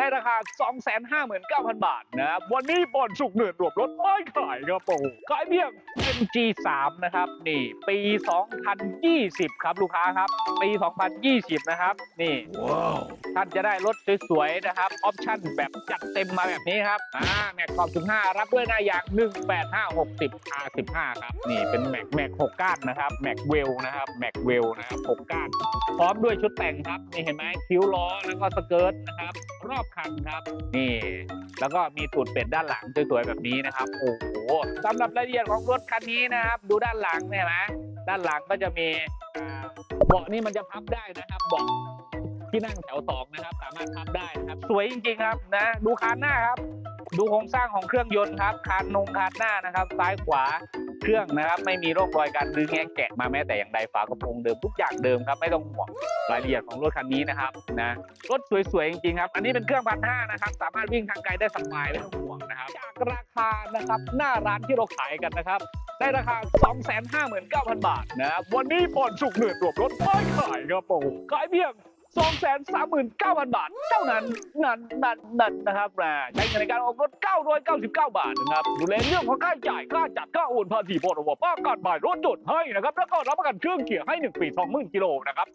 ได้ราคา 259,000 บาทนะครับวันนี้บอลสุกเหนือรวมรถไม่ขายครับผมขายเพียง MG3 นะครับนี่ปี 2020 ครับลูกค้าครับ ปี 2020 นะครับ นี่ท่านจะได้รถสวยๆนะครับออปชั่นแบบจัดเต็มมาแบบนี้ครับอ่าแม็กขอบถึง5รับด้วยหน้ายาง 18560 R15 ครับนี่เป็นแม็กแม็ก6ก้านนะครับแม็กเวลนะครับแม็กเวลนะครับ6ก้าน พร้อมด้วยชุดแต่งครับนี่เห็นไหมคิ้วล้อแล้วก็สเกิร์ตนะครับ รอบคันครับ นี่ แล้วก็มีตูดเป็ดด้านหลังสวยๆแบบนี้นะครับ โอ้โหสำหรับรายละเอียดของรถคันนี้นะครับ ดูด้านหลังเนี่ยนะด้านหลังก็จะมีเบาะนี่มันจะพับได้นะครับเบาะที่นั่งแถวสองนะครับ สามารถพับได้นะครับ สวยจริงๆครับนะ ดูคันหน้าครับ ดูโครงสร้างของเครื่องยนต์ครับคานนงคานหน้านะครับ ซ้ายขวาเครื่องนะครับ ไม่มีร่องรอยการรื้อแงะแกะมาแม้แต่อย่างใดฝากระโปรงเดิมทุกอย่างเดิมครับไม่ต้องห่วงรายละเอียดของรถคันนี้นะครับนะรถสวยๆจริงๆครับ อันนี้เป็นเครื่องพันห้านะครับ สามารถวิ่งทางไกลได้สบายไม่ต้องห่วงนะครับจากราคานะครับหน้าร้านที่เราขายกันนะครับได้ราคา 259,000 บาทนะครับวันนี้ผ่อนสุกเหนือรวมรถไม่ขายครับผมขายเพียง 239,000 บาท เท่านั้นนั่นนั่นนั่นนะครับนะใช้เงินในการออกรถ 999 บาทนะครับดูแลเรื่องของค่าใช้จ่ายค่าจัดค่าโอนภาษีพรบป้าการบ่ายรถจดให้นะครับแล้วก็รับประกันเครื่องเกียร์ให้ 1 ปี 20,000 กิโลนะครับ